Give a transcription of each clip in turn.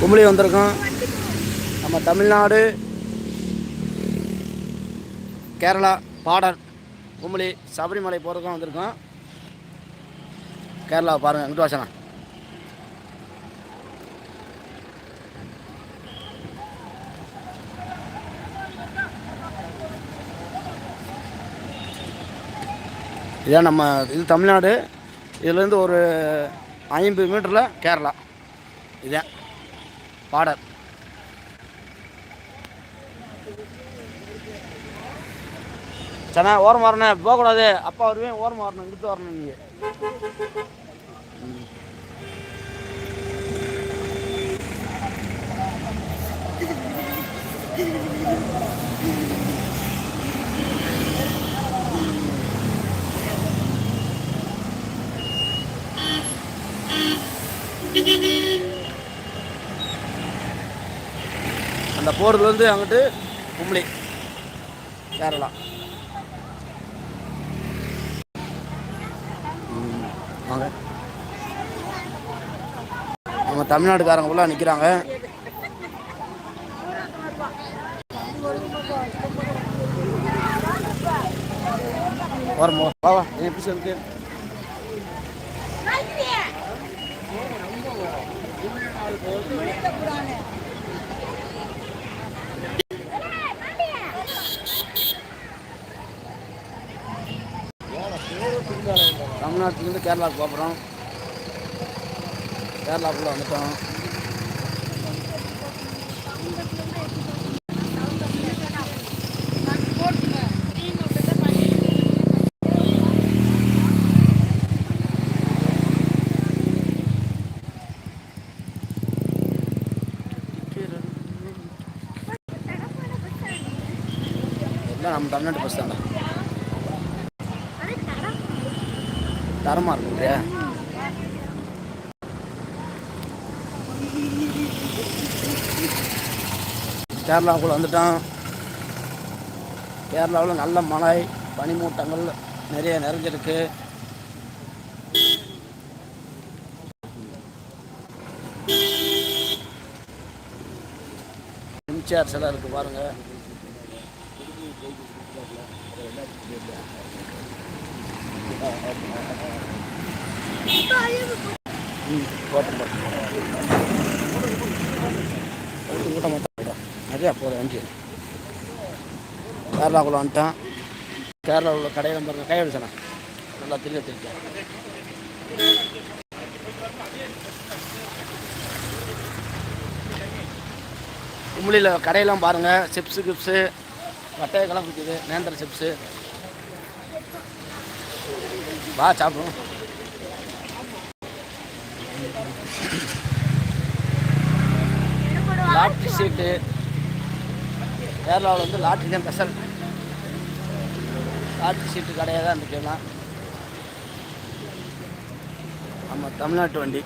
கும்பலி வந்திருக்கோம். நம்ம தமிழ்நாடு கேரளா பார்டர் கும்பலி சபரிமலை போகிறதுக்கும் வந்திருக்கோம். கேரளா பாருங்கள் இங்கிட்டு வாசனா. இதான் நம்ம இது தமிழ்நாடு. இதுலேருந்து ஒரு ஐம்பது மீட்டரில் கேரளா. இதான். பாடல். சனா ஓரம் வரணும் போகக்கூடாது. அப்பா வருவேன் ஓரம் வரணும் இங்கிட்டு வரணும் நீங்கள் அந்த போகிறதுலேருந்து அங்கிட்டு கும்பளி கேரளா. வாங்க. நம்ம தமிழ்நாட்டுக்காரங்க ஃபுல்லாக நிற்கிறாங்க வரமோ வா வா. எப்படி இருக்கு தமிழ்நாட்டிலேருந்து கேரளாவுக்கு போகிறோம். கேரளாவுக்குள்ளே வந்துட்டோம். நம்ம தமிழ்நாட்டு பஸ் தான் தரமாக இருக்குன்றியா கேரளாவுக்குள்ள வந்துட்டோம் கேரளாவில் நல்ல மழை பனிமூட்டங்கள் நிறைய நிறைஞ்சிருக்கு. எம்ஜிஆர் சிலை இருக்கு பாருங்க. ம் நிறையா போகுது வண்டி கேரளாக்குள்ளே வந்துட்டான் கேரளாவில் உள்ள கடையில் பாருங்க. கை அடிச்சனா நல்லா தெரிய தெரியும் கும்பலியில் கடையெல்லாம் பாருங்கள் சிப்ஸு கிப்ஸு வட்டையக்கெல்லாம் விற்கிது நேந்திர சிப்ஸு வா சாப்பிடும் லாட்ரி சீட்டு. கேரளாவில் வந்து லாட்ரி தான் ஸ்பெஷல் லாட்ரி சீட்டு கடையாக தான் இருந்துக்கலாம் நம்ம தமிழ்நாட்டு வண்டி.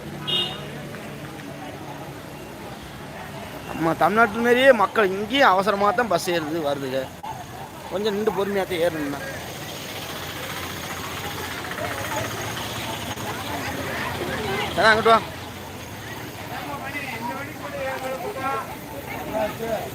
நம்ம தமிழ்நாட்டு மாரியே மக்கள் இங்கேயும் அவசரமாக தான் பஸ் ஏறுது வருதுங்க. கொஞ்சம் நின்று பொறுமையாக தான் ஏறணும்னா. அதான் அங்கிட்டு வா. Yeah.